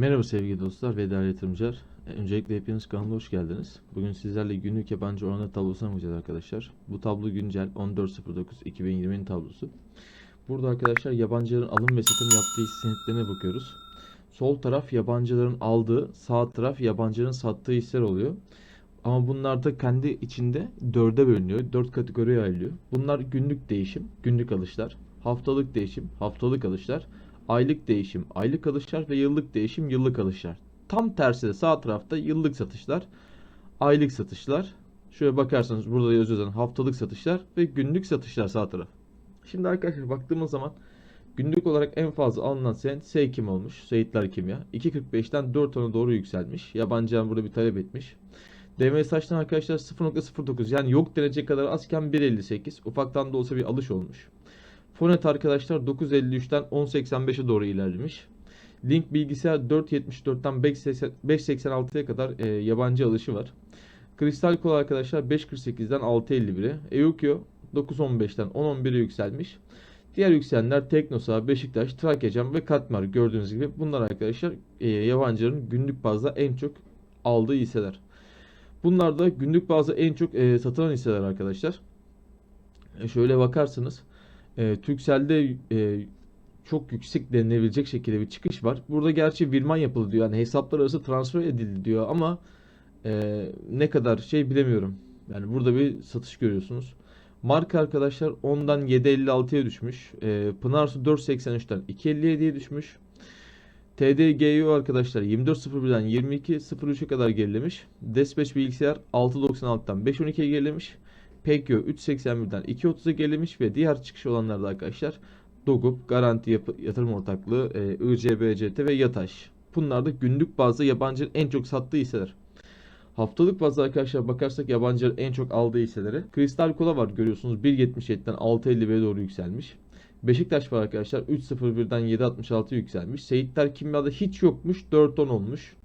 Merhaba sevgili dostlar ve değerli yatırımcılar. E, Öncelikle hepiniz kanalıma hoş geldiniz. Bugün sizlerle günlük yabancı oranı tablosuna bakacağız arkadaşlar. Bu tablo güncel 14.09.2020'nin tablosu. Burada arkadaşlar yabancıların alım ve satım yaptığı hisse bakıyoruz. Sol taraf yabancıların aldığı, sağ taraf yabancıların sattığı hisseler oluyor. Ama bunlar da kendi içinde dörde bölünüyor. Dört kategoriye ayrılıyor. Bunlar günlük değişim, günlük alışlar. Haftalık değişim, haftalık alışlar. Aylık değişim, aylık alışlar ve yıllık değişim, yıllık alışlar. Tam tersi de sağ tarafta yıllık satışlar, aylık satışlar. Şöyle bakarsanız burada yazıyor haftalık satışlar ve günlük satışlar sağ taraf. Şimdi arkadaşlar baktığımız zaman günlük olarak en fazla alınan senet Seykim olmuş. Seyitler Kimya. 2.45'ten 4 tona doğru yükselmiş. Yabancılar burada bir talep etmiş. DMS saçtan arkadaşlar 0.09 yani yok denecek kadar azken 1.58. Ufaktan da olsa bir alış olmuş. Fonet arkadaşlar 9.53'ten 10.85'e doğru ilerlemiş. Link bilgisayar 4.74'ten 5.86'ya kadar e, yabancı alışı var. Kristal Kol arkadaşlar 5.48'den 6.51'e. Eukio 9.15'ten 10.11'e yükselmiş. Diğer yükselenler Teknosa, Beşiktaş, Trakyacam ve Katmer gördüğünüz gibi bunlar arkadaşlar e, yabancıların günlük bazda en çok aldığı hisseler. Bunlar da günlük bazda en çok e, satılan hisseler arkadaşlar. E, şöyle bakarsanız e, Turkcell'de e, çok yüksek denilebilecek şekilde bir çıkış var. Burada gerçi virman yapıldı diyor. Yani hesaplar arası transfer edildi diyor ama e, ne kadar şey bilemiyorum. Yani burada bir satış görüyorsunuz. Marka arkadaşlar 10'dan 7.56'ya düşmüş. E, Pınarsu 4.83'ten 2.57'ye düşmüş. TDGU arkadaşlar 24.01'den 22.03'e kadar gerilemiş. Dispatch bilgisayar 6.96'dan 5.12'ye gerilemiş. PKO 3.81'den 2.30'a gerilemiş ve diğer çıkış olanlarda arkadaşlar Dogup, Garanti Yapı, Yatırım Ortaklığı, e, ICBCT ve Yataş. Bunlar da günlük bazda yabancının en çok sattığı hisseler. Haftalık bazda arkadaşlar bakarsak yabancıların en çok aldığı hisseleri. Kristal Kola var görüyorsunuz 1.77'den 6.51'e doğru yükselmiş. Beşiktaş var arkadaşlar 3.01'den 7.66 yükselmiş. Seyitler Kimya'da hiç yokmuş 4.10 olmuş.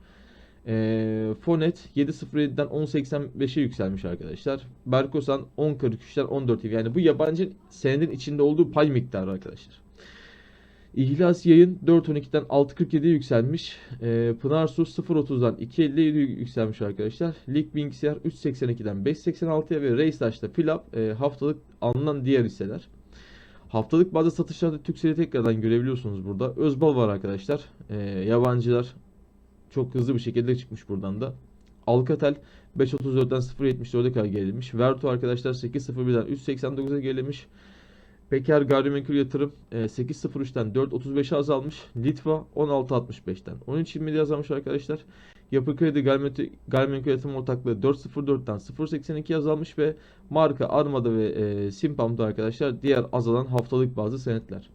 E, Fonet 7.07'den 10.85'e yükselmiş arkadaşlar. Berkosan 10.43'ten 14 yani bu yabancı senedin içinde olduğu pay miktarı arkadaşlar. İhlas yayın 4.12'den 6.47'ye yükselmiş. E, Pınarsu 0.30'dan 2.57'ye yükselmiş arkadaşlar. Lig Bilgisayar 3.82'den 5.86'ya ve Reystaş'ta Filap e, haftalık alınan diğer hisseler. Haftalık bazı satışlarda Türkcell'i tekrardan görebiliyorsunuz burada. Özbal var arkadaşlar. E, yabancılar çok hızlı bir şekilde çıkmış buradan da. Alcatel 5.34'den 0.74'e kadar gerilemiş. Vertu arkadaşlar 8.01'den 3.89'a gerilemiş. Peker Gayrimenkul Yatırım 8.03'ten 4.35'e azalmış. Litva 16.65'ten 13.27'ye azalmış arkadaşlar. Yapı Kredi Gayrimenkul Yatırım Ortaklığı 4.04'ten 0.82'ye azalmış ve marka Armada ve e, Simpam'da arkadaşlar diğer azalan haftalık bazı senetler.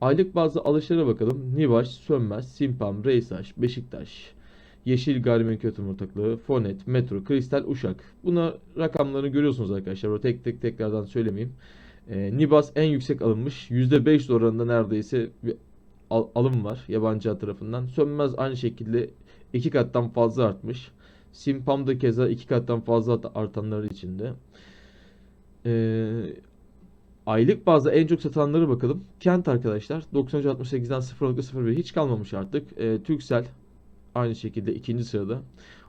Aylık bazı alışlara bakalım. Nivaş, Sönmez, Simpam, Reysaş, Beşiktaş, Yeşil Gayrimenkul Ortaklığı, Fonet, Metro, Kristal, Uşak. Buna rakamlarını görüyorsunuz arkadaşlar. Böyle tek tek tekrardan söylemeyeyim. E, Nibas en yüksek alınmış. %5 oranında neredeyse bir al- alım var yabancı tarafından. Sönmez aynı şekilde iki kattan fazla artmış. Simpam da keza iki kattan fazla artanları içinde. Ee, aylık bazda en çok satanları bakalım. Kent arkadaşlar 93.68'den 0.01 hiç kalmamış artık. Ee, Turkcell aynı şekilde ikinci sırada.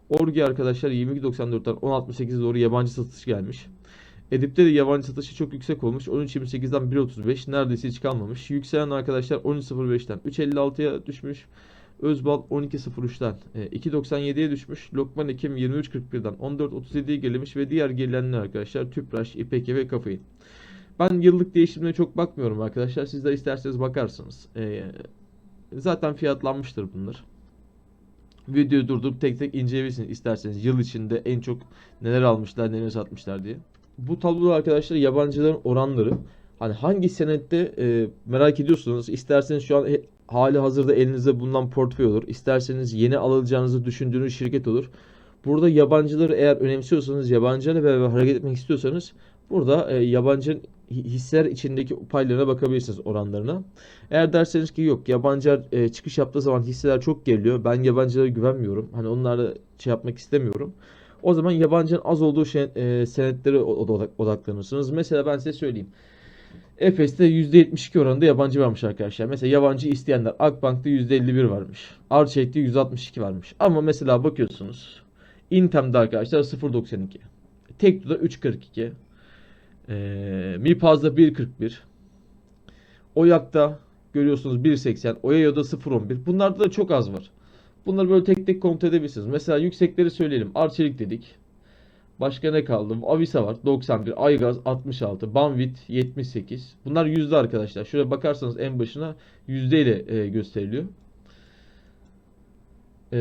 Orgi arkadaşlar 22.94'ten 10.68'e doğru yabancı satış gelmiş. Edip'te de yabancı satışı çok yüksek olmuş. 13.28'den 1.35 neredeyse hiç kalmamış. Yükselen arkadaşlar 13.05'ten 3.56'ya düşmüş. Özbal 12.03'ten 2.97'ye düşmüş. Lokman Ekim 23.41'den 14.37'ye gerilemiş ve diğer gerilenler arkadaşlar Tüpraş, İpeke ve Kafein. Ben yıllık değişimine çok bakmıyorum arkadaşlar. Siz de isterseniz bakarsınız. Ee, zaten fiyatlanmıştır bunlar. Videoyu durdurup tek tek inceleyebilirsiniz isterseniz. Yıl içinde en çok neler almışlar, neler satmışlar diye. Bu tabloda arkadaşlar yabancıların oranları. Hani hangi senette e, merak ediyorsunuz. İsterseniz şu an hali hazırda elinizde bulunan portföy olur. İsterseniz yeni alacağınızı düşündüğünüz şirket olur. Burada yabancıları eğer önemsiyorsanız, yabancılarla beraber hareket etmek istiyorsanız burada e, yabancı hisseler içindeki paylarına bakabilirsiniz oranlarına. Eğer derseniz ki yok yabancılar e, çıkış yaptığı zaman hisseler çok geliyor. Ben yabancılara güvenmiyorum. Hani onlarla şey yapmak istemiyorum. O zaman yabancının az olduğu şey, e, senetlere odak, odaklanırsınız. Mesela ben size söyleyeyim. Efes'te %72 oranında yabancı varmış arkadaşlar. Mesela yabancı isteyenler Akbank'ta %51 varmış. Arçelik'te %62 varmış. Ama mesela bakıyorsunuz Intem'de arkadaşlar 0.92. Tekno'da 3.42. Ee, Mipaz'da 1.41. Oyak'ta görüyorsunuz 1.80. Oyayo'da 0.11. Bunlarda da çok az var. Bunları böyle tek tek kontrol edebilirsiniz. Mesela yüksekleri söyleyelim. Arçelik dedik. Başka ne kaldı? Avisa var 91, Aygaz 66, Banvit 78. Bunlar yüzde arkadaşlar. Şöyle bakarsanız en başına yüzde ile e, gösteriliyor. E,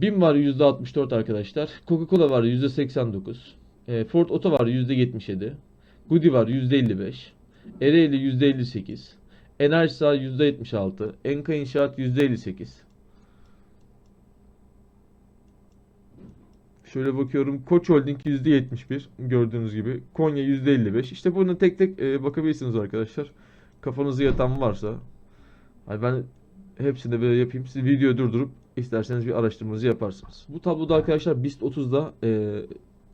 BİM var yüzde 64 arkadaşlar. Coca-Cola var yüzde 89. E, Ford Oto var yüzde 77. Goody var yüzde 55. Ereğli yüzde 58. Enerjisa yüzde 76. Enka İnşaat yüzde 58. Şöyle bakıyorum. Koç Holding %71 gördüğünüz gibi. Konya %55. İşte bunu tek tek e, bakabilirsiniz arkadaşlar. Kafanızı yatan varsa. Hani ben hepsini böyle yapayım. Siz videoyu durdurup isterseniz bir araştırmanızı yaparsınız. Bu tabloda arkadaşlar BIST 30'da e,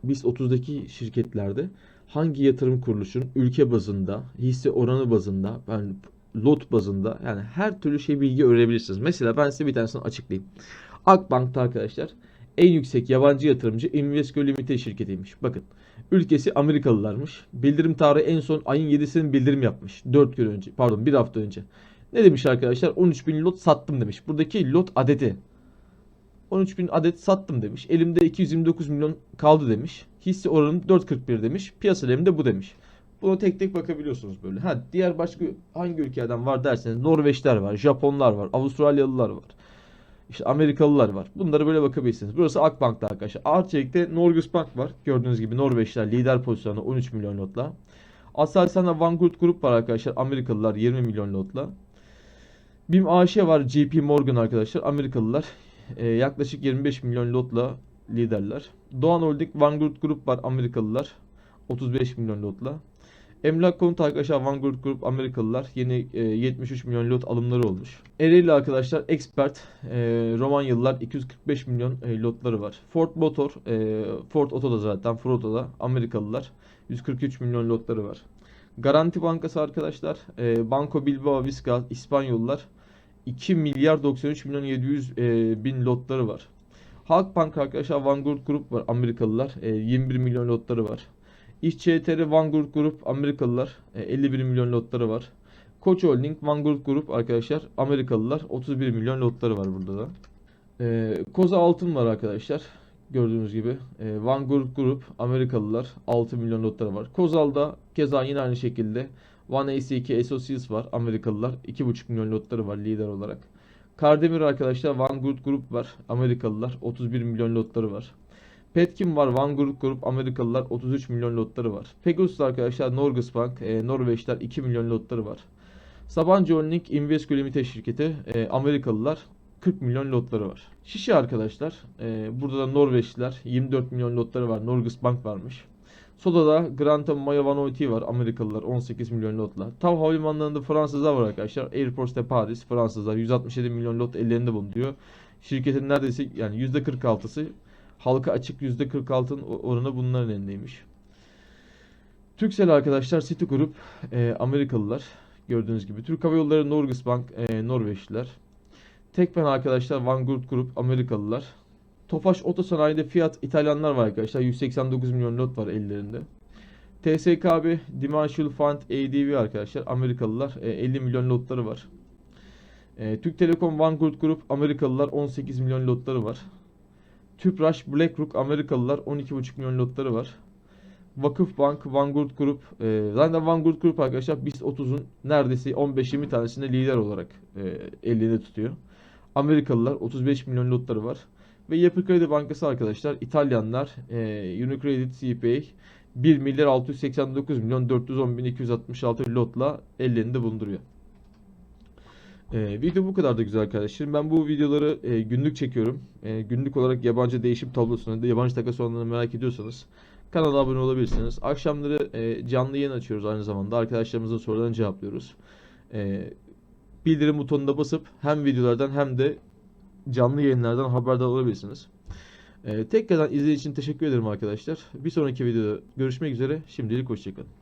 BIST 30'daki şirketlerde hangi yatırım kuruluşun ülke bazında, hisse oranı bazında, yani lot bazında yani her türlü şey bilgi öğrenebilirsiniz. Mesela ben size bir tanesini açıklayayım. Akbank'ta arkadaşlar en yüksek yabancı yatırımcı Invesco Limited şirketiymiş. Bakın ülkesi Amerikalılarmış. Bildirim tarihi en son ayın 7'sinin bildirim yapmış. 4 gün önce pardon 1 hafta önce. Ne demiş arkadaşlar? 13 bin lot sattım demiş. Buradaki lot adedi. 13 bin adet sattım demiş. Elimde 229 milyon kaldı demiş. Hisse oranım 4.41 demiş. Piyasa elimde bu demiş. Buna tek tek bakabiliyorsunuz böyle. Ha diğer başka hangi ülkeden var derseniz Norveçler var, Japonlar var, Avustralyalılar var. İşte Amerikalılar var. Bunlara böyle bakabilirsiniz. Burası Akbank'ta arkadaşlar. Arçelik'te Norges Bank var. Gördüğünüz gibi Norveçler lider pozisyonda 13 milyon lotla. Aselsan'da Vanguard Group var arkadaşlar. Amerikalılar 20 milyon lotla. BİM AŞ var. JP Morgan arkadaşlar. Amerikalılar e, yaklaşık 25 milyon lotla liderler. Doğan Holding Vanguard Group var. Amerikalılar 35 milyon lotla. Emlak konut arkadaşlar Vanguard Group Amerikalılar yeni e, 73 milyon lot alımları olmuş. Ereğli arkadaşlar Expert e, Romanyalılar 245 milyon e, lotları var. Ford Motor e, Ford Oto'da zaten Ford Oto'da Amerikalılar 143 milyon lotları var. Garanti Bankası arkadaşlar e, Banco Bilbao Vizcaya İspanyollar 2 milyar 93 milyon 700 e, bin lotları var. Halkbank arkadaşlar Vanguard Group var Amerikalılar e, 21 milyon lotları var. İşçi Vanguard Group Amerikalılar e, 51 milyon lotları var. Koç Holding Vanguard Group arkadaşlar Amerikalılar 31 milyon lotları var burada da. E, Koza Altın var arkadaşlar. Gördüğünüz gibi e, Vanguard Group Amerikalılar 6 milyon lotları var. Kozal'da keza yine aynı şekilde One AC2 Associates var Amerikalılar 2,5 milyon lotları var lider olarak. Kardemir arkadaşlar Vanguard Group var Amerikalılar 31 milyon lotları var. Petkim var Vanguard Group Amerikalılar 33 milyon lotları var. Pegasus arkadaşlar Norges Bank e, Norveçler 2 milyon lotları var. Sabancı Holding Invesco Limited şirketi e, Amerikalılar 40 milyon lotları var. Şişe arkadaşlar e, burada da Norveçliler 24 milyon lotları var. Norges Bank varmış. Soda'da Grantham Maya Vanoiti var Amerikalılar 18 milyon lotla. Tav Havalimanları'nda Fransızlar var arkadaşlar. Airports de Paris Fransızlar 167 milyon lot ellerinde bulunuyor. Şirketin neredeyse yani %46'sı halka açık %46'ın oranı bunların elindeymiş. Türksel arkadaşlar City Group e, Amerikalılar gördüğünüz gibi. Türk Hava Yolları Norges Bank e, Norveçliler. Tekfen arkadaşlar Vanguard Group Amerikalılar. Tofaş Otosanayi'de Fiat İtalyanlar var arkadaşlar. 189 milyon lot var ellerinde. TSKB Dimensional Fund ADV arkadaşlar. Amerikalılar e, 50 milyon lotları var. E, Türk Telekom Vanguard Group Amerikalılar 18 milyon lotları var. Tüpraş BlackRock Amerikalılar 12,5 milyon lotları var. Vakıf Bank, Vanguard Group, e, zaten Vanguard Group arkadaşlar BIST 30'un neredeyse 15-20 tanesinde lider olarak e, elinde tutuyor. Amerikalılar 35 milyon lotları var. Ve Yapı Kredi Bankası arkadaşlar İtalyanlar e, Unicredit CPA 1 milyar 689 milyon 410 bin 266 lotla ellerinde bulunduruyor. Ee, video bu kadar da güzel arkadaşlar. Ben bu videoları e, günlük çekiyorum. E, günlük olarak yabancı değişim tablosunu yabancı takas oranlarını merak ediyorsanız kanala abone olabilirsiniz. Akşamları e, canlı yayın açıyoruz aynı zamanda. Arkadaşlarımızın sorularını cevaplıyoruz. E, bildirim butonuna basıp hem videolardan hem de canlı yayınlardan haberdar olabilirsiniz. E, tekrardan izlediğiniz için teşekkür ederim arkadaşlar. Bir sonraki videoda görüşmek üzere. Şimdilik hoşçakalın.